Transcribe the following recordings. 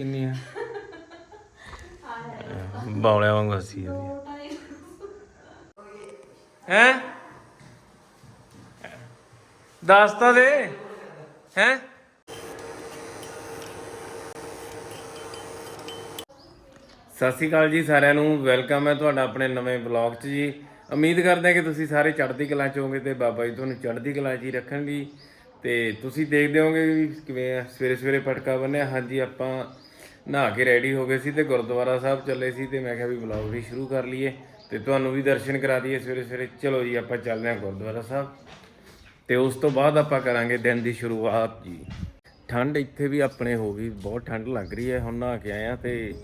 ਕਿੰਨੀ ਆ? ਬੌਲਿਆਂ ਵਾਂਗੂ ਹੱਸੀ ਹੈ? ਦੱਸ ਤਾਂ ਦੇ। ਹੈ? ਸਤਿ ਸ਼੍ਰੀ ਅਕਾਲ ਜੀ ਸਾਰਿਆਂ ਨੂੰ। ਵੈਲਕਮ ਹੈ ਤੁਹਾਡਾ ਆਪਣੇ ਨਵੇਂ ਬਲੌਗ 'ਚ ਜੀ। ਉਮੀਦ ਕਰਦੇ ਹਾਂ ਕਿ ਤੁਸੀਂ ਸਾਰੇ ਚੜ੍ਹਦੀ ਕਲਾ 'ਚ ਹੋਵੋਗੇ ਤੇ ਬਾਬਾ ਜੀ ਤੁਹਾਨੂੰ ਚੜ੍ਹਦੀ ਕਲਾ 'ਚ ਹੀ ਰੱਖਣਗੇ। ਤੇ ਤੁਸੀਂ ਦੇਖਦੇ ਹੋਵੋਗੇ ਵੀ ਕਿਵੇਂ ਆ। ਸਵੇਰੇ ਸਵੇਰੇ ਪਟਕਾ ਬੰਨਿਆ। ਹਾਂਜੀ ਆਪਾਂ ਨਹਾ ਕੇ ਰੈਡੀ ਹੋ ਗਏ ਸੀ ਤੇ ਗੁਰਦੁਆਰਾ ਸਾਹਿਬ ਚੱਲੇ ਸੀ ਤੇ ਮੈਂ ਕਿਹਾ ਵੀ ਬਲੌਗ ਵੀ ਸ਼ੁਰੂ ਕਰ ਲਈਏ ਤੇ ਤੁਹਾਨੂੰ ਵੀ ਦਰਸ਼ਨ ਕਰਾ ਦਈਏ ਸਵੇਰੇ ਸਵੇਰੇ। ਚਲੋ ਜੀ, ਆਪਾਂ ਚੱਲਦੇ ਹਾਂ ਗੁਰਦੁਆਰਾ ਸਾਹਿਬ। ਤੇ ਉਸ ਤੋਂ ਬਾਅਦ ਆਪਾਂ ਕਰਾਂਗੇ ਦਿਨ ਦੀ ਸ਼ੁਰੂਆਤ ਜੀ। ਠੰਡ ਇੱਥੇ ਵੀ ਆਪਣੇ ਹੋ ਗਈ, ਬਹੁਤ ਠੰਡ ਲੱਗ ਰਹੀ ਹੈ, ਹੁਣ ਨਹਾ ਕੇ ਆਇਆ ਆ ਤੇ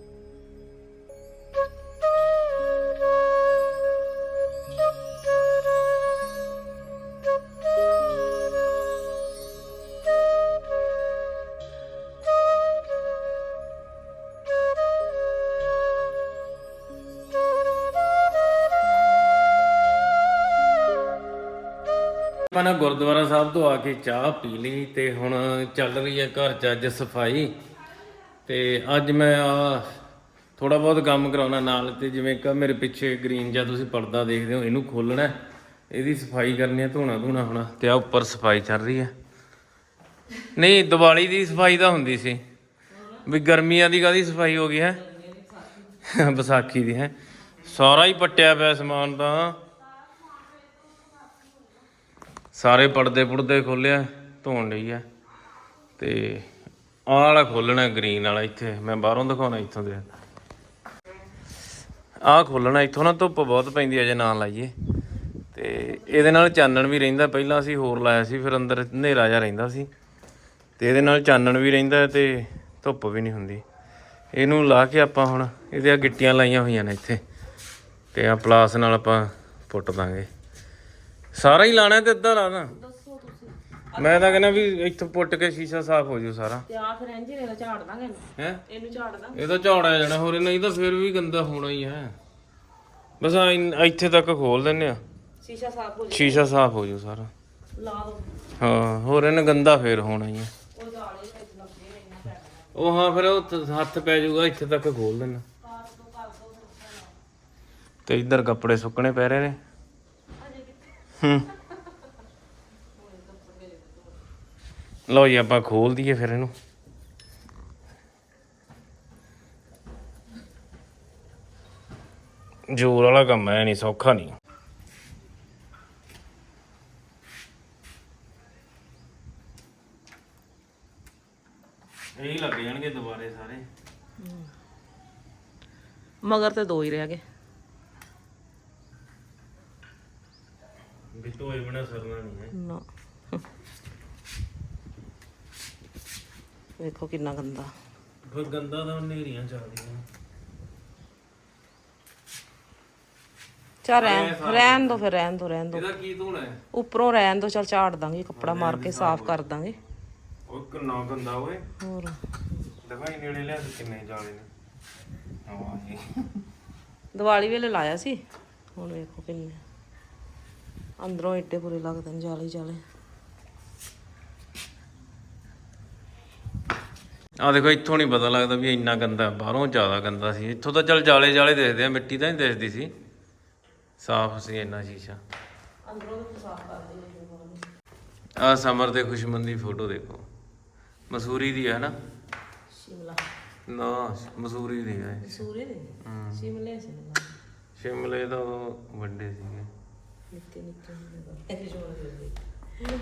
ਗੁਰਦੁਆਰਾ ਸਾਹਿਬ ਤੋਂ ਆ ਕੇ ਚਾਹ ਪੀ ਲਈ ਤੇ ਹੁਣ ਚੱਲ ਰਹੀ ਹੈ ਘਰ ਚ ਅੱਜ ਸਫ਼ਾਈ। ਤੇ ਅੱਜ ਮੈਂ ਆ ਥੋੜਾ ਬਹੁਤ ਕੰਮ ਕਰਾਉਣਾ ਨਾਲ ਤੇ ਜਿਵੇਂ ਕਿ ਮੇਰੇ ਪਿੱਛੇ ਗ੍ਰੀਨ ਜਾਂ ਤੁਸੀਂ ਪਰਦਾ ਦੇਖਦੇ ਹੋ ਇਹਨੂੰ ਖੋਲਣਾ। ਇਹਦੀ ਸਫ਼ਾਈ ਕਰਨੀ ਹੈ ਧੋਣਾ ਧੋਣਾ ਹੋਣਾ ਤੇ ਆ ਉੱਪਰ ਸਫ਼ਾਈ ਚੱਲ ਰਹੀ ਹੈ। ਨਹੀਂ ਦੀਵਾਲੀ ਦੀ ਸਫ਼ਾਈ ਤਾਂ ਹੁੰਦੀ ਸੀ। ਵੀ ਗਰਮੀਆਂ ਦੀ ਕਾਦੀ ਸਫ਼ਾਈ ਹੋ ਗਈ ਹੈ? ਵਿਸਾਖੀ ਦੀ ਹੈ। ਸਾਰਾ ਹੀ ਪੱਟਿਆ ਪਿਆ ਸਮਾਨ ਤਾਂ। ਸਾਰੇ ਪਰਦੇ ਪੁਰਦੇ ਖੋਲਿਆ ਧੋਣ ਲਈ ਆ। ਤੇ ਆਹ ਵਾਲਾ ਖੋਲਣਾ ਗ੍ਰੀਨ ਵਾਲਾ ਇੱਥੇ, ਮੈਂ ਬਾਹਰੋਂ ਦਿਖਾਉਣਾ ਇੱਥੋਂ ਦੇ। ਆਹ ਖੋਲਣਾ ਇੱਥੋਂ ਨਾ ਧੁੱਪ ਬਹੁਤ ਪੈਂਦੀ ਹੈ ਜੇ ਨਾ ਲਾਈਏ। ਤੇ ਇਹਦੇ ਨਾਲ ਚਾਨਣ ਵੀ ਰਹਿੰਦਾ, ਪਹਿਲਾਂ ਅਸੀਂ ਹੋਰ ਲਾਇਆ ਸੀ, ਫਿਰ ਅੰਦਰ ਹਨੇਰਾ ਜਿਹਾ ਰਹਿੰਦਾ ਸੀ। ਤੇ ਇਹਦੇ ਨਾਲ ਚਾਨਣ ਵੀ ਰਹਿੰਦਾ ਹੈ ਤੇ ਧੁੱਪ ਵੀ ਨਹੀਂ ਹੁੰਦੀ। ਇਹਨੂੰ ਲਾ ਕੇ ਆਪਾਂ ਹੁਣ, ਇਹਦੇ ਆ ਗਿੱਟੀਆਂ ਲਾਈਆਂ ਹੋਈਆਂ ਨੇ ਇੱਥੇ। ਤੇ ਆ ਪਲਾਸ ਨਾਲ ਆਪਾਂ ਪੁੱਟ ਦਾਂਗੇ। ਸਾਰਾ ਹੀ ਲਾਣਾ ਤੇ ਅੱਧਾ ਲਾਣਾ ਦੱਸੋ ਤੁਸੀਂ। ਮੈਂ ਤਾਂ ਕਹਿੰਦਾ ਵੀ ਇੱਥੋਂ ਪੁੱਟ ਕੇ ਸ਼ੀਸ਼ਾ ਸਾਫ਼ ਹੋ ਜੂ ਸਾਰਾ। ਤੇ ਆ ਫਿਰ ਇੰਜ ਇਹਦਾ ਝਾੜ ਦਾਂਗੇ ਇਹਨੂੰ। ਹੈ? ਇਹਨੂੰ ਝਾੜ ਦਾਂਗੇ। ਇਹ ਤਾਂ ਜਾਣਾ ਹੋਰ ਨਹੀਂ ਤਾਂ ਫਿਰ ਵੀ ਗੰਦਾ ਹੋਣਾ ਹੀ ਹੈ। ਬਸ ਆ ਇਨ- ਇੱਥੇ ਤੱਕ ਖੋਲ ਦਿੰਨੇ ਆ। ਸ਼ੀਸ਼ਾ ਸਾਫ਼ ਹੋ ਜਾ ਸ਼ੀਸ਼ਾ ਸਾਫ਼ ਹੋ ਜੂ ਸਾਰਾ। ਲਾ ਦੋ। ਹਾਂ ਹੋਰ ਇਹਨੇ ਗੰਦਾ ਫੇਰ ਹੋਣਾ ਹੀ ਹੈ। ਉਹ ਜਾਲੇ ਵਿੱਚ ਲੱਗੇ ਰਹਿਣਾ ਪੈਣਾ ਉਹ ਹਾਂ ਫਿਰ ਉਹ ਤ- ਹੱਥ ਪੈ ਜਾਊਗਾ ਇੱਥੇ ਤੱਕ ਖੋਲ ਦੇਣਾ ਤੇ ਇੱਧਰ ਕੱਪੜੇ ਸੁੱਕਣੇ ਪੈ ਰਹੇ ਨੇ। ਹੂੰ। ਲਓ ਜੀ ਆਪਾਂ ਖੋਲ ਦਈਏ ਫਿਰ ਇਹਨੂੰ। ਜੋਰ ਵਾਲਾ ਕੰਮ ਹੈ ਨਹੀਂ ਸੌਖਾ ਨਹੀਂ। ਇਹੀ ਲੱਗ ਜਾਣਗੇ ਦੁਬਾਰੇ ਸਾਰੇ। ਮਗਰ ਤੇ ਦੋ ਹੀ ਰਹਿ ਗਏ। ਵੀ ਧੋਏ ਬਿਨਾ ਸਰਨਾ ਨਹੀਂ ਹੈ। ਨਾ। ਵੇਖੋ ਕਿੰਨਾ ਗੰਦਾ। ਫਿਰ ਗੰਦਾ ਤਾਂ ਹਨੇਰੀਆਂ ਚੱਲਦੀਆਂ। ਚਾ ਰਹਿਣ ਰਹਿਣ ਦੋ ਫਿਰ ਰਹਿਣ ਦੋ ਰਹਿਣ ਦੋ। ਇਹਦਾ ਕੀ ਧੋਣਾ ਹੈ? ਉੱਪਰੋਂ ਰਹਿਣ ਦੋ ਚਲ ਝਾੜ ਦਾਂਗੇ ਕੱਪੜਾ ਮਾਰ ਕੇ ਸਾਫ਼ ਕਰ ਦਾਂਗੇ। ਉਹ ਕਿੰਨਾ ਗੰਦਾ ਓਏ। ਹੋਰ। ਦਿਖਾਈ ਨੇੜੇ ਲਿਆ ਤੇ ਕਿੰਨੇ ਜਾਲੇ ਨੇ। ਆਵਾਂ ਜੀ ਦੀਵਾਲੀ ਵੇਲੇ ਲਾਇਆ ਸੀ। ਹੁਣ ਵੇਖੋ ਕਿੰਨੇ। ਅੰਦਰੋਂ ਏਡੇ ਬੁਰੇ ਲੱਗਦੇ ਨੇ ਜਾਲੇ ਜਾਲੇ। ਆ ਦੇਖੋ ਇੱਥੋਂ ਨਹੀਂ ਪਤਾ ਲੱਗਦਾ ਵੀ ਇੰਨਾ ਗੰਦਾ ਬਾਹਰੋਂ ਜ਼ਿਆਦਾ ਗੰਦਾ ਸੀ। ਇੱਥੋਂ ਤਾਂ ਚੱਲ ਜਾਲੇ ਜਾਲੇ ਦਿਖਦੇ ਆ ਮਿੱਟੀ ਤਾਂ ਨਹੀਂ ਦਿਖਦੀ ਸੀ। ਸਾਫ਼ ਸੀ ਇੰਨਾ ਸ਼ੀਸ਼ਾ। ਅੰਦਰੋਂ ਸਾਫ਼ ਆ ਸਮਰ ਦੇ ਖੁਸ਼ਮੰਦੀ ਫੋਟੋ ਦੇਖੋ। ਮਸੂਰੀ ਦੀ ਹੈ ਨਾ? ਸ਼ਿਮਲਾ। ਨਾ ਮਸੂਰੀ ਦੀ ਹੈ ਸੂਰੇ ਦੇ? ਸ਼ਿਮਲੇ ਸ਼ਿਮਲਾ। ਸ਼ਿਮਲੇ ਤਾਂ ਵੱਡੇ ਸੀਗੇ। ਨਿੱਕੇ ਨਿੱਕੇ ਹੁੰਦੇ ਇਹ ਜੋੜ ਦੇ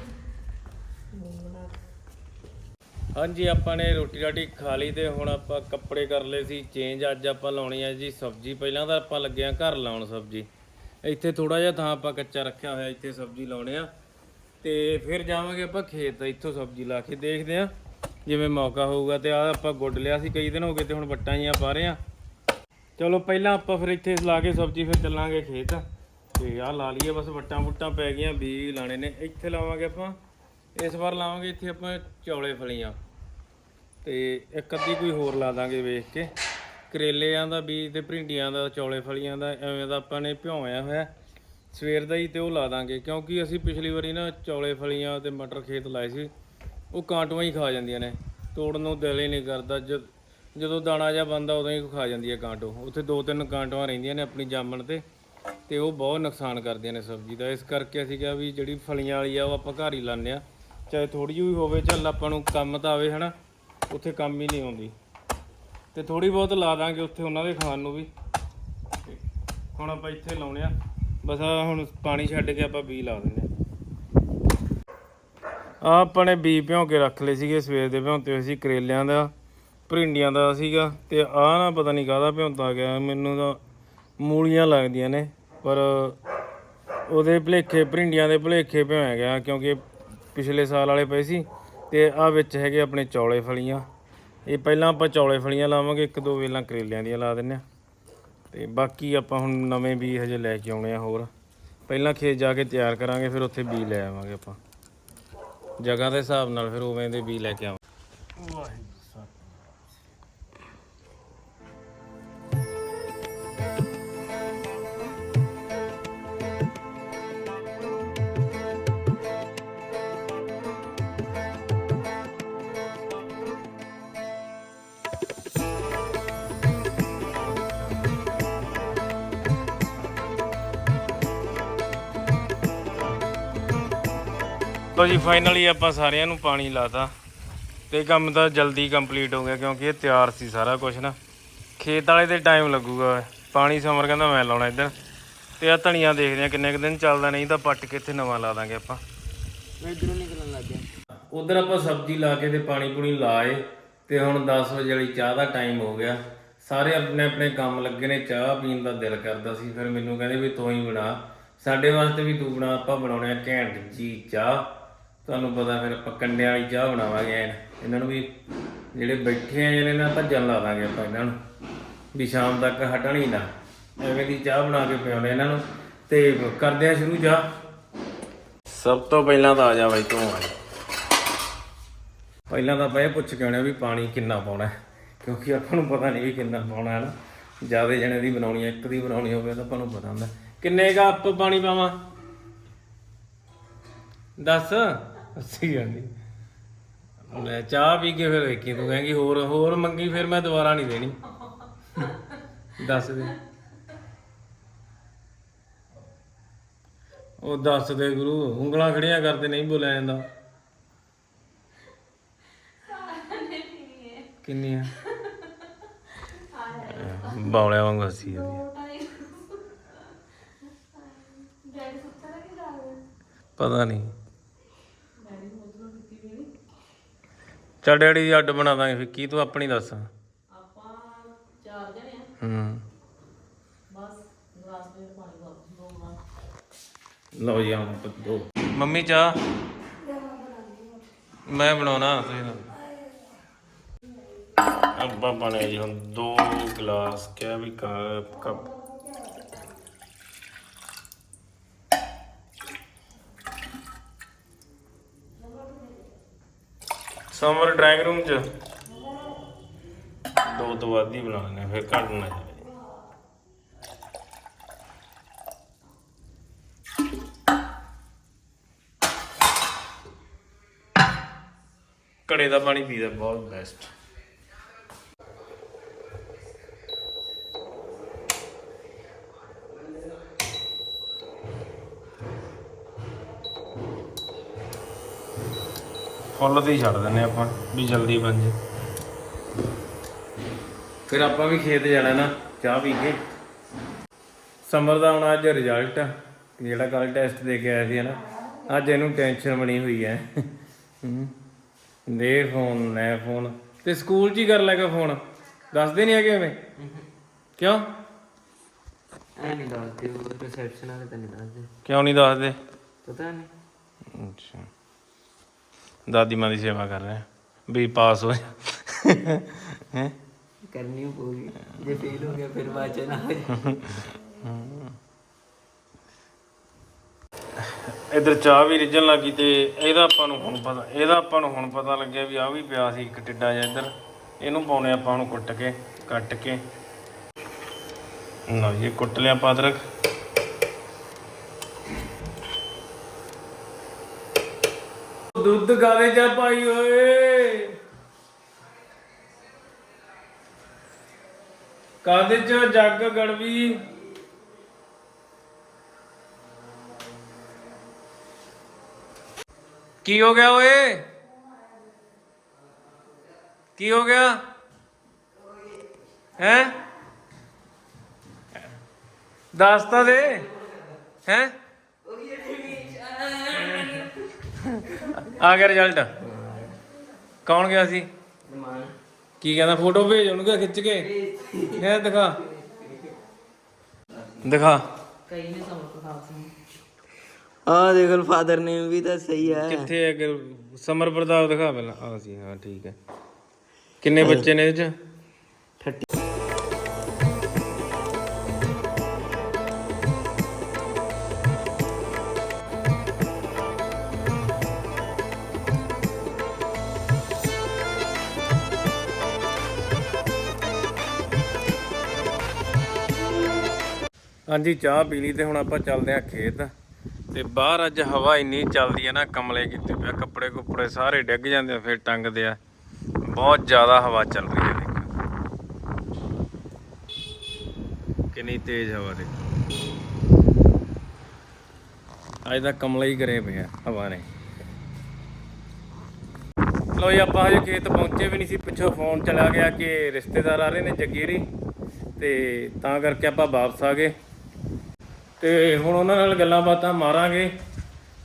ਹਾਂਜੀ ਆਪਾਂ ਨੇ ਰੋਟੀ ਰਾਟੀ ਖਾ ਲਈ ਤੇ ਹੁਣ ਆਪਾਂ ਕੱਪੜੇ ਕਰ ਲਏ ਸੀ ਚੇਂਜ ਅੱਜ ਆਪਾਂ ਲਾਉਣੀ ਹੈ ਜੀ ਸਬਜ਼ੀ। ਪਹਿਲਾਂ ਤਾਂ ਆਪਾਂ ਲੱਗੇ ਆ ਘਰ ਲਾਉਣ ਸਬਜ਼ੀ। ਇੱਥੇ ਥੋੜਾ ਜਿਹਾ ਥਾਂ ਆਪਾਂ ਕੱਚਾ ਰੱਖਿਆ ਹੋਇਆ ਇੱਥੇ ਸਬਜ਼ੀ ਲਾਉਣੇ ਆ। ਤੇ ਫਿਰ ਜਾਵਾਂਗੇ ਆਪਾਂ ਖੇਤ ਇੱਥੋਂ ਸਬਜ਼ੀ ਲਾ ਕੇ ਦੇਖਦੇ ਆ ਜਿਵੇਂ ਮੌਕਾ ਹੋਊਗਾ। ਤੇ ਆ ਆਪਾਂ ਗੁੱਡ ਲਿਆ ਸੀ ਕਈ ਦਿਨ ਹੋ ਗਏ ਤੇ ਹੁਣ ਵੱਟਾਂ ਜੀਆਂ ਪਾ ਰਹੇ ਆ। ਚਲੋ ਪਹਿਲਾਂ ਆਪਾਂ ਫਿਰ ਇੱਥੇ ਲਾ ਕੇ ਸਬਜ਼ੀ ਫਿਰ ਚੱਲਾਂਗੇ ਖੇਤ। ਤੇ ਆਹ ਲਾ ਲਈਏ, ਬਸ ਵੱਟਾਂ ਵੁੱਟਾਂ ਪੈ ਗਈਆਂ ਬੀ ਲਾਣੇ ਨੇ। ਇੱਥੇ ਲਾਵਾਂਗੇ ਆਪਾਂ, ਇਸ ਵਾਰ ਲਾਵਾਂਗੇ ਇੱਥੇ ਆਪਾਂ ਚੌਲੇ ਫਲੀਆਂ। ਤੇ ਇੱਕ ਅੱਧੀ ਕੋਈ ਹੋਰ ਲਾ ਦਾਂਗੇ ਵੇਖ ਕੇ। ਕਰੇਲਿਆਂ ਦਾ ਬੀਜ ਤੇ ਭਿੰਡੀਆਂ ਦਾ, ਚੌਲੇ ਫਲੀਆਂ ਦਾ, ਐਵੇਂ ਦਾ ਆਪਾਂ ਨੇ ਭਿਉਇਆ ਹੋਇਆ। ਸਵੇਰ ਦਾ ਹੀ ਤੇ ਉਹ ਲਾ ਦਾਂਗੇ, ਕਿਉਂਕਿ ਅਸੀਂ ਪਿਛਲੀ ਵਾਰੀ ਨਾ ਚੌਲੇ ਫਲੀਆਂ ਤੇ ਮਟਰ ਖੇਤ ਲਾਏ ਸੀ, ਉਹ ਕਾਂਟੂਆਂ ਹੀ ਖਾ ਜਾਂਦੀਆਂ ਨੇ। ਤੋੜਨ ਨੂੰ ਦਿਲ ਹੀ ਨਹੀਂ ਕਰਦਾ, ਜਦ ਜਦੋਂ ਦਾਣਾ ਜਾਂ ਬੰਦਾ ਉਦੋਂ ਹੀ ਖਾ ਜਾਂਦੀ ਹੈ ਕਾਂਟੋ। ਉੱਥੇ ਦੋ ਤਿੰਨ ਕਾਂਟੋਆਂ ਰਹਿੰਦੀਆਂ ਨੇ ਆਪਣੀ ਜਾਮਣ ਤੇ। ਤੇ ਉਹ ਬਹੁਤ ਨੁਕਸਾਨ ਕਰਦੀਆਂ ਨੇ ਸਬਜ਼ੀ ਦਾ। ਇਸ ਕਰਕੇ ਅਸੀਂ ਕਿਹਾ ਵੀ ਜਿਹੜੀ ਫਲੀਆਂ ਵਾਲੀ ਆ, ਉਹ ਆਪਾਂ ਘਰ ਹੀ ਲਾਉਂਦੇ ਆ ਚਾਹੇ ਥੋੜੀ ਜਿਹੀ ਹੋਵੇ, ਚੱਲ ਆਪਾਂ ਨੂੰ ਕੰਮ ਤਾਂ ਆਵੇ, ਹਨਾ? ਉੱਥੇ ਕੰਮ ਹੀ ਨਹੀਂ ਆਉਂਦੀ। ਤੇ ਥੋੜੀ ਬਹੁਤ ਲਾ ਦਾਂਗੇ ਉੱਥੇ ਉਹਨਾਂ ਦੇ ਖਾਣ ਨੂੰ ਵੀ। ਹੁਣ ਆਪਾਂ ਇੱਥੇ ਲਾਉਣੇ ਆ। ਬਸ ਹੁਣ ਪਾਣੀ ਛੱਡ ਕੇ ਆਪਾਂ ਬੀ ਲਾ ਦਿੰਦੇ ਆ। ਆਹ ਆਪਾਂ ਨੇ ਬੀ ਭਿਉਂ ਕੇ ਰੱਖ ਲਏ ਸੀਗੇ, ਸਵੇਰ ਦੇ ਭਿਉਂਤੇ ਹੋਏ ਸੀ ਕਰੇਲਿਆਂ ਦਾ ਭਰਿੰਡੀਆਂ ਦਾ ਸੀਗਾ। ਤੇ ਆਹ ਨਾ ਪਤਾ ਨਹੀਂ ਕਾਹਦਾ ਭਿਉਂਤਾ ਗਿਆ, ਮੈਨੂੰ ਤਾਂ ਮੂਲੀਆਂ ਲੱਗਦੀਆਂ ਨੇ। ਪਰ ਉਹਦੇ ਭਲੇਖੇ, ਭਰਿੰਡੀਆਂ ਦੇ ਭਲੇਖੇ ਭਿਉਇਆ ਗਿਆ ਕਿਉਂਕਿ ਪਿਛਲੇ ਸਾਲ ਵਾਲੇ ਪਏ ਸੀ ਤੇ ਆ ਵਿੱਚ ਹੈਗੇ ਆਪਣੇ ਚੌਲੇ ਫਲੀਆਂ। ਇਹ ਪਹਿਲਾਂ ਆਪਾਂ ਚੌਲੇ ਫਲੀਆਂ ਲਾਵਾਂਗੇ, ਇੱਕ ਦੋ ਵੇਲਾਂ ਕਰੇਲਿਆਂ ਦੀਆਂ ਲਾ ਦਿੰਨੇ ਆ। ਤੇ ਬਾਕੀ ਆਪਾਂ ਹੁਣ ਨਵੇਂ ਬੀ ਹਜੇ ਲੈ ਕੇ ਆਉਣੇ ਆ ਹੋਰ। ਪਹਿਲਾਂ ਖੇਤ ਜਾ ਕੇ ਤਿਆਰ ਕਰਾਂਗੇ, ਫਿਰ ਉੱਥੇ ਬੀ ਲੈ ਆਵਾਂਗੇ ਆਪਾਂ। ਜਗ੍ਹਾ ਦੇ ਹਿਸਾਬ ਨਾਲ ਫਿਰ ਉਵੇਂ ਦੇ ਬੀ ਲੈ ਕੇ ਆਵਾਂਗੇ। ਵਾਹਿਗੁਰੂ। ਲੋ ਜੀ ਫਾਈਨਲੀ ਆਪਾਂ ਸਾਰਿਆਂ ਨੂੰ ਪਾਣੀ ਲਾਤਾ ਤੇ ਕੰਮ ਤਾਂ ਜਲਦੀ ਕੰਪਲੀਟ ਹੋ ਗਿਆ ਕਿਉਂਕਿ ਇਹ ਤਿਆਰ ਸੀ ਸਾਰਾ ਕੁਝ ਨਾ। ਖੇਤ ਵਾਲੇ ਤੇ ਟਾਈਮ ਲੱਗੂਗਾ। ਪਾਣੀ ਸਮਰ ਕਹਿੰਦਾ ਮੈਂ ਲਾਉਣਾ ਇੱਧਰ। ਤੇ ਆ ਧਨੀਆ ਦੇਖਦੇ ਆ ਕਿੰਨੇ ਕੁ ਦਿਨ ਚੱਲਦਾ ਨਹੀਂ ਤਾਂ ਪੱਟ ਕੇ ਇੱਥੇ ਨਵਾਂ ਲਾ ਦਾਂਗੇ ਆਪਾਂ। ਇਧਰੋਂ ਨਿਕਲਣ ਲੱਗ ਗਿਆ। ਉਧਰ ਆਪਾਂ ਸਬਜ਼ੀ ਲਾ ਕੇ ਤੇ ਪਾਣੀ ਪੂਣੀ ਲਾਏ ਤੇ ਹੁਣ 10 ਵਜੇ ਵਾਲੀ ਚਾਹ ਦਾ ਟਾਈਮ ਹੋ ਗਿਆ। ਸਾਰੇ ਆਪਣੇ ਆਪਣੇ ਕੰਮ ਲੱਗੇ ਨੇ ਚਾਹ ਪੀਣ ਦਾ ਦਿਲ ਕਰਦਾ ਸੀ। ਫਿਰ ਮੈਨੂੰ ਕਹਿੰਦੇ ਵੀ ਤੂੰ ਹੀ ਬਣਾ। ਸਾਡੇ ਵਾਸਤੇ ਵੀ ਤੂੰ ਬਣਾ ਆਪਾਂ ਬਣਾਉਣੇ ਆ ਘੈਂਟ ਜੀ ਚਾਹ। ਤੁਹਾਨੂੰ ਪਤਾ ਫਿਰ ਆਪਾਂ ਕੰਡਿਆਂ ਵਾਲੀ ਚਾਹ ਬਣਾਵਾਂਗੇ ਐਨ। ਇਹਨਾਂ ਨੂੰ ਵੀ ਜਿਹੜੇ ਬੈਠੇ ਆ ਜਿਹੜੇ ਨਾ ਭੱਜਣ ਲਾ ਦਾਂਗੇ ਆਪਾਂ ਇਹਨਾਂ ਨੂੰ। ਵੀ ਸ਼ਾਮ ਤੱਕ ਹਟਣ ਹੀ ਨਾ। ਐਵੇਂ ਦੀ ਚਾਹ ਬਣਾ ਕੇ ਪਿਆਉਣੇ ਇਹਨਾਂ ਨੂੰ। ਤੇ ਕਰਦੇ ਆ ਸ਼ੁਰੂ ਚਾਹ। ਸਭ ਤੋਂ ਪਹਿਲਾਂ ਤਾਂ ਆ ਜਾ ਬਾਈ ਤੂੰ ਆ ਪਹਿਲਾਂ ਤਾਂ ਆਪਾਂ ਪੁੱਛ ਕੇ ਆਉਣਾ ਵੀ ਪਾਣੀ ਕਿੰਨਾ ਪਾਉਣਾ ਕਿਉਂਕਿ ਆਪਾਂ ਨੂੰ ਪਤਾ ਨਹੀਂ ਵੀ ਕਿੰਨਾ ਪਾਉਣਾ ਹੈ ਨਾ। ਜ਼ਿਆਦਾ ਜਣੇ ਦੀ ਬਣਾਉਣੀ ਹੈ, ਇੱਕ ਦੀ ਬਣਾਉਣੀ ਹੋਵੇ ਤਾਂ ਆਪਾਂ ਨੂੰ ਪਤਾ ਹੁੰਦਾ ਕਿੰਨੇ ਕੱਪ ਪਾਣੀ ਪਾਵਾਂ? ਦੱਸ। ਅੱਸੀ ਜਾਂਦੀ ਲੈ, ਚਾਹ ਪੀ ਕੇ ਫਿਰ ਵੇਖੀ, ਤੂੰ ਕਹੇਂਗੀ ਹੋਰ ਹੋਰ ਮੰਗੀ, ਫਿਰ ਮੈਂ ਦੁਬਾਰਾ ਨਹੀਂ ਦੇਣੀ। ਦੱਸ ਦੇ। ਉਹ ਦੱਸ ਦੇ ਗੁਰੂ, ਉਂਗਲਾਂ ਖੜੀਆਂ ਕਰਦੇ, ਨਹੀਂ ਬੋਲਿਆ ਜਾਂਦਾ। ਕਿੰਨੀ ਆ ਬੌਲਿਆ ਵਾਂਗ ਹੱਸੀ ਪਤਾ ਨਹੀਂ ਚੱਲ ਡੈਡੀ ਦੀ ਅੱਡ ਬਣਾ ਦਾਂਗੇ ਫਿਰ। ਕੀ ਤੂੰ ਆਪਣੀ ਦੱਸ? ਆਪਾਂ ਚਾਰ ਜਣੇ ਆ। ਹੂੰ। ਬਸ ਗਲਾਸ ਦੇ ਪਾਣੀ ਵਾਪਸ ਦੋ ਗਲਾਸ। ਲਓ ਜੀ ਆਮ ਦੋ। ਮੰਮੀ ਚਾਹ? ਮੈਂ ਬਣਾਉਣਾ ਤੁਸੀਂ ਅੱਬਾ ਬਣੇ ਜੀ ਹੁਣ ਦੋ ਗਲਾਸ ਕਿਆ ਵੀ ਕ- ਕੱਪ। ਸਮਰ ਡਰਾਇੰਗ ਰੂਮ ਚ। ਦੋ ਤੋਂ ਵੱਧ ਹੀ ਬਣਾਉਣੇ ਫਿਰ ਘੱਟ ਨਾ ਘੜੇ ਦਾ ਪਾਣੀ ਪੀਦਾ, ਬਹੁਤ ਬੈਸਟ ਫੁੱਲ ਤੇ ਹੀ ਛੱਡ ਦਿੰਨੇ ਆਪਾਂ ਵੀ ਜਲਦੀ ਬਣ ਜੇ। ਫਿਰ ਆਪਾਂ ਵੀ ਖੇਤ ਜਾਣਾ ਨਾ ਚਾਹ ਪੀ ਕੇ। ਸਮਰ ਦਾ ਹੁਣ ਅੱਜ ਰਿਜ਼ਲਟ ਜਿਹੜਾ ਕੱਲ ਟੈਸਟ ਦੇ ਕੇ ਆਇਆ ਸੀ ਨਾ ਅੱਜ ਇਹਨੂੰ ਟੈਨਸ਼ਨ ਬਣੀ ਹੋਈ ਹੈ। ਦੇ ਫੋਨ ਲੈ ਫੋਨ ਤੇ ਸਕੂਲ 'ਚ ਹੀ ਕਰ ਲੈਗਾ ਫੋਨ ਦੱਸਦੇ ਨਹੀਂ ਹੈਗੇ ਐਵੇਂ। ਕਿਉਂ? ਐ ਨਹੀਂ ਦੱਸਦੇ ਉਹ ਰਿਸੈਪਸ਼ਨ ਵਾਲੇ ਤਾਂ ਨਹੀਂ ਦੱਸਦੇ। ਕਿਉਂ ਨਹੀਂ ਦੱਸਦੇ? ਪਤਾ ਨਹੀਂ ਅੱਛਾ। ਦਾਦੀ ਮਾਂ ਦੀ ਸੇਵਾ ਕਰ ਰਹੇ। ਵੀ ਪਾਸ ਹੋ ਹੈ? ਕਰਨੀ ਪਊਗੀ ਜੇ ਫੇਲ ਹੋ ਗਿਆ ਫਿਰ ਬਾਅਦ ਚ ਨਾ ਇਧਰ ਚਾਹ ਵੀ ਰਿੱਝਣ ਲੱਗੀ ਤੇ ਇਹਦਾ ਆਪਾਂ ਨੂੰ ਹੁਣ ਪਤਾ ਇਹਦਾ ਆਪਾਂ ਨੂੰ ਹੁਣ ਪਤਾ ਲੱਗਿਆ ਵੀ ਆ ਵੀ ਪਿਆ ਸੀ ਇੱਕ ਟਿੱਡਾ ਜਿਹਾ ਇੱਧਰ। ਇਹਨੂੰ ਪਾਉਣੇ ਆਪਾਂ ਨੂੰ ਕੁੱਟ ਕੇ ਕੱਟ ਕੇ। ਲਓ ਜੀ ਕੁੱਟ ਲਿਆ ਪਾਦਰਕ। ਦੁੱਧ ਗਾਲੇ ਜਾ ਪਾਈ ਓਏ। ਕਾਦੇ ਚ ਜੱਗ ਗੜਵੀ? ਕੀ ਹੋ ਗਿਆ ਓਏ? ਕੀ ਹੋ ਗਿਆ? ਹੈ? ਦੱਸ ਤਾਂ ਦੇ। ਹੈ? ਆ ਗਿਆ ਰਿਜ਼ਲਟ ਕੌਣ ਗਿਆ ਸੀ? ਕੀ ਕਹਿੰਦਾ? ਫੋਟੋ ਭੇਜ ਉਹਨੂੰ ਕਿਹਾ ਖਿੱਚ ਕੇ। ਇਹ ਦਿਖਾ। ਦਿਖਾ। ਕਈ ਨੇ ਸਮਝ ਖਾਸ ਨੂੰ ਆ ਦੇਖ ਲੋ ਫਾਦਰ ਨੇਮ ਵੀ ਤਾਂ ਸਹੀ ਹੈ ਕਿੱਥੇ ਹੈ ਸਮਰ ਪ੍ਰਤਾਪ ਦਿਖਾ ਪਹਿਲਾਂ। ਆ ਸੀ ਹਾਂ ਠੀਕ ਹੈ। ਕਿੰਨੇ ਬੱਚੇ ਨੇ ਇਹਦੇ ਚ? ਹਾਂਜੀ, ਚਾਹ ਪੀ ਲਈ ਤੇ ਹੁਣ ਆਪਾਂ ਚੱਲਦੇ ਆ ਖੇਤ। ਤੇ ਬਾਹਰ ਅੱਜ ਹਵਾ ਇੰਨੀ ਚੱਲਦੀ ਹੈ ਨਾ, ਕਮਲੇ ਕੀਤੇ ਪਿਆ ਕੱਪੜੇ ਕੁੱਪੜੇ ਸਾਰੇ ਡਿੱਗ ਜਾਂਦੇ ਆ, ਫਿਰ ਟੰਗਦੇ ਆ। ਬਹੁਤ ਜ਼ਿਆਦਾ ਹਵਾ ਚੱਲ ਰਹੀ ਹੈ ਦੇਖੋ। ਕਿੰਨੀ ਤੇਜ਼ ਹਵਾ ਦੇ। ਅੱਜ ਦਾ ਕਮਲਾ ਹੀ ਕਰੇ ਪਿਆ ਹਵਾ ਨੇ। ਲੋ ਜੀ, ਆਪਾਂ ਹਜੇ ਖੇਤ ਪਹੁੰਚੇ ਵੀ ਨਹੀਂ ਸੀ, ਪਿੱਛੋਂ ਫੋਨ ਚਲਾ ਗਿਆ ਕਿ ਰਿਸ਼ਤੇਦਾਰ ਆ ਰਹੇ ਨੇ ਜਗੀਰੀ। ਤੇ ਤਾਂ ਕਰਕੇ ਆਪਾਂ ਵਾਪਸ ਆ ਗਏ। ਤੇ ਹੁਣ ਉਹਨਾਂ ਨਾਲ ਗੱਲਾਂ ਬਾਤਾਂ ਮਾਰਾਂਗੇ।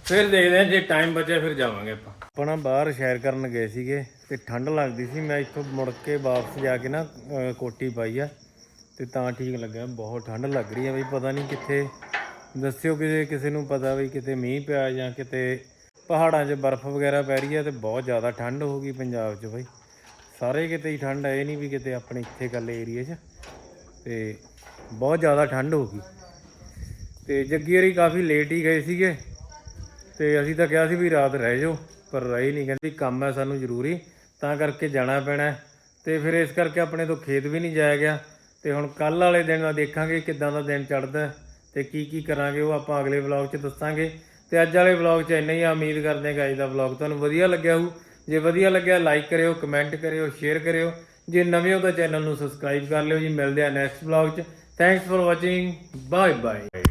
ਫਿਰ ਦੇਖਦੇ ਹਾਂ ਜੇ ਟਾਈਮ ਬਚਿਆ ਫਿਰ ਜਾਵਾਂਗੇ ਆਪਾਂ। ਆਪਣਾ ਬਾਹਰ ਸ਼ੈਰ ਕਰਨ ਗਏ ਸੀਗੇ ਤੇ ਠੰਡ ਲੱਗਦੀ ਸੀ। ਮੈਂ ਇੱਥੋਂ ਮੁੜ ਕੇ ਵਾਪਸ ਜਾ ਕੇ ਨਾ ਅਹ, ਕੋਟੀ ਪਾਈ ਆ ਤੇ ਤਾਂ ਠੀਕ ਲੱਗਿਆ। ਬਹੁਤ ਠੰਡ ਲੱਗ ਰਹੀ ਹੈ ਬਈ ਪਤਾ ਨਹੀਂ ਕਿੱਥੇ। ਦੱਸਿਓ ਕਿਸੇ ਕਿਸੇ ਨੂੰ ਪਤਾ ਵੀ ਕਿਤੇ ਮੀਂਹ ਪਿਆ ਜਾਂ ਕਿਤੇ ਪਹਾੜਾਂ 'ਚ ਬਰਫ਼ ਵਗੈਰਾ ਪੈ ਰਹੀ ਹੈ ਤੇ ਬਹੁਤ ਜ਼ਿਆਦਾ ਠੰਡ ਹੋ ਗਈ ਪੰਜਾਬ 'ਚ ਬਈ। ਸਾਰੇ ਕਿਤੇ ਹੀ ਠੰਡ ਹੈ ਇਹ ਨਹੀਂ ਵੀ ਕਿਤੇ ਆਪਣੇ ਇੱਥੇ ਗੱਲ ਏਰੀਆ 'ਚ। ਤੇ ਬਹੁਤ ਜ਼ਿਆਦਾ ਠੰਡ ਹੋ ਗਈ। ਤੇ ਜੱਗੀ ਹਰੀ ਕਾਫੀ ਲੇਟ ਹੀ ਗਏ ਸੀਗੇ ਤੇ ਅਸੀਂ ਤਾਂ ਕਿਹਾ ਸੀ ਵੀ ਰਾਤ ਰਹਿ ਜਾਓ, ਪਰ ਰਹੇ ਨਹੀਂ ਕਹਿੰਦੀ ਕੰਮ ਹੈ ਸਾਨੂੰ ਜ਼ਰੂਰੀ, ਤਾਂ ਕਰਕੇ ਜਾਣਾ ਪੈਣਾ ਹੈ। ਤੇ ਫਿਰ ਇਸ ਕਰਕੇ ਆਪਣੇ ਤੋਂ ਖੇਤ ਵੀ ਨਹੀਂ ਜਾਇਆ ਗਿਆ। ਤੇ ਹੁਣ ਕੱਲ ਵਾਲੇ ਦਿਨ ਦਾ ਦੇਖਾਂਗੇ ਕਿੱਦਾਂ ਦਾ ਦਿਨ ਚੜ੍ਹਦਾ ਹੈ ਤੇ ਕੀ ਕੀ ਕਰਾਂਗੇ, ਉਹ ਆਪਾਂ ਅਗਲੇ ਵਲੌਗ 'ਚ ਦੱਸਾਂਗੇ। ਤੇ ਅੱਜ ਵਾਲੇ ਵਲੌਗ 'ਚ ਇੰਨਾ ਹੀ ਉਮੀਦ ਕਰਦੇ ਹਾਂ ਕਿ ਅੱਜ ਦਾ ਵਲੌਗ ਤੁਹਾਨੂੰ ਵਧੀਆ ਲੱਗਿਆ ਹੋਊ। ਜੇ ਵਧੀਆ ਲੱਗਿਆ ਲਾਈਕ ਕਰਿਓ ਕਮੈਂਟ ਕਰਿਓ ਸ਼ੇਅਰ ਕਰਿਓ। ਜੇ ਨਵੇਂ ਹੋ ਤਾਂ ਚੈਨਲ ਨੂੰ ਸਬਸਕ੍ਰਾਈਬ ਕਰ ਲਿਓ ਜੀ। ਮਿਲਦੇ ਆ ਨੈਕਸਟ ਵਲੌਗ 'ਚ। Thanks for watching bye bye